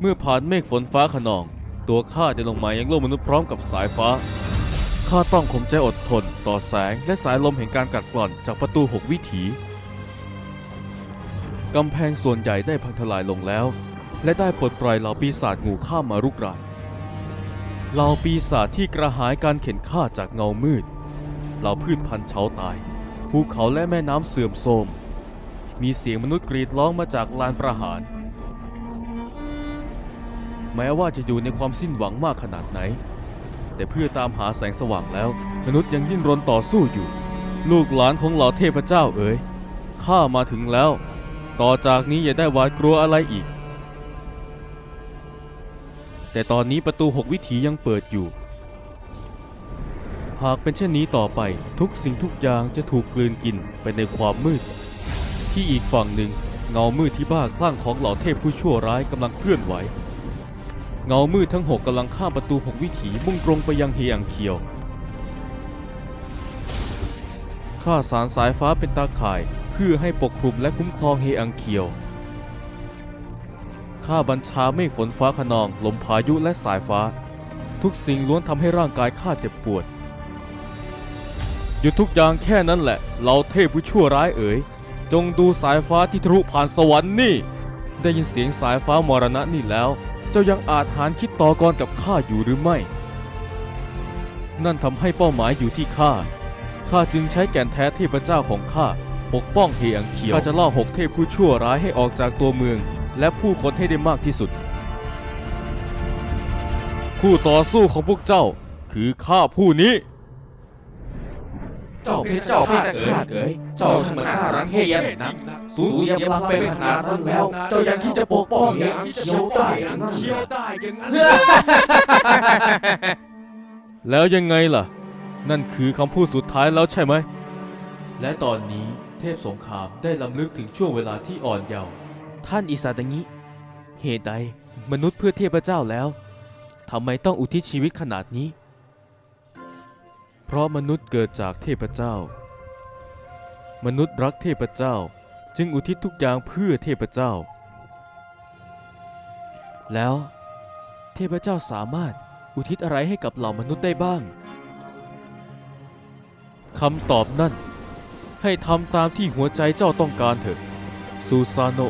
เมื่อผ่านเมฆฝนฟ้าขนอง ตัวข้าจะลงมายังโลกมนุษย์พร้อมกับสายฟ้า ข้าต้องข่มใจอดทน ต่อแสงและสายลมแห่งการกัดกร่อนจากประตูหกวิถี กำแพงส่วนใหญ่ได้พังทลายลงแล้ว และได้ปลดปล่อยเหล่าปีศาจงูข้ามมารุกรานเหล่าปีศาจที่กระหายการเข็นฆ่าจากเงามืดเหล่าพืชพันธุ์เฉาตาย ภูเขาและแม่น้ำเสื่อมโทรมมีเสียงมนุษย์กรีดร้องมาจากลานประหาร แม้ว่าจะอยู่ในความสิ้นหวังมากขนาดไหน แต่เพื่อตามหาแสงสว่างแล้ว มนุษย์ยังยิ่นรนต่อสู้อยู่ ลูกหลานของเหล่าเทพเจ้าเอ๋ยข้ามาถึงแล้ว ต่อจากนี้อย่าได้หวาดกลัวอะไรอีก แต่ตอนนี้ประตูหกวิถียังเปิดอยู่ หากเป็นเช่นนี้ต่อไปทุกสิ่งทุกอย่างจะถูกกลืนกินไปในความมืด ที่อีกฝั่งหนึ่งเงามืดที่บ้าคลั่งของเหล่าเทพผู้ชั่วร้ายกำลังเคลื่อนไหว เงามืดทั้งหกกำลังข้ามประตูหกวิถีมุ่งตรงไปยังเฮียงเคียว ข้าสารสายฟ้าเป็นตาข่ายเพื่อให้ปกคลุมและคุ้มครองเฮอังเคียว ข้าบัญชาเมฆฝนฟ้าขนองลมพายุและสายฟ้า ทุกสิ่งล้วนทำให้ร่างกายข้าเจ็บปวด หยุดทุกอย่างแค่นั้นแหละ เราเทพผู้ชั่วร้ายเอ๋ย จงดูสายฟ้าที่ทะลุผ่านสวรรค์นี่ ได้ยินเสียงสายฟ้ามรณะนี่แล้ว เจ้ายังอาจหารคิดต่อกรกับข้าอยู่หรือไม่ นั่นทำให้เป้าหมายอยู่ที่ข้า ข้าจึงใช้แก่นแท้เทพเจ้าของข้าปกป้องเฮอังเคียว ข้าจะล่อหกเทพผู้ชั่วร้ายให้ออกจากตัวเมือง และผู้คนให้ได้มากที่สุด คู่ต่อสู้ของพวกเจ้าคือข้าผู้นี้ เจ้าเพชรเจ้าพาดเอ๋ยเอ๋ยเจ้าช่างมันน่ารักเฮียนนักสูญเสียพลังไปขนาดนั้นแล้ว เจ้ายังคิดจะปกป้องอย่างเขียวได้อย่างนั้นเคี้ยวได้อย่างนั้นแล้วยังไงล่ะ นั่นคือคำพูดสุดท้ายแล้วใช่ไหม และตอนนี้เทพสงครามได้ลำลึกถึงช่วงเวลาที่อ่อนเยาว์ท่านอิสาดังิเหตุใดมนุษย์เพื่อเทพเจ้าแล้วทำไมต้องอุทิศชีวิตขนาดนี้เพ ราะมนุษย์เกิดจากเทพเจ้า มนุษย์รักเทพเจ้าจึงอุทิศทุกอย่างเพื่อเทพเจ้า แล้วเทพเจ้าสามารถอุทิศอะไรให้กับเหล่ามนุษย์ได้บ้างคำตอบนั่น ให้ทำตามที่หัวใจเจ้าต้องการเถอะซูซานโน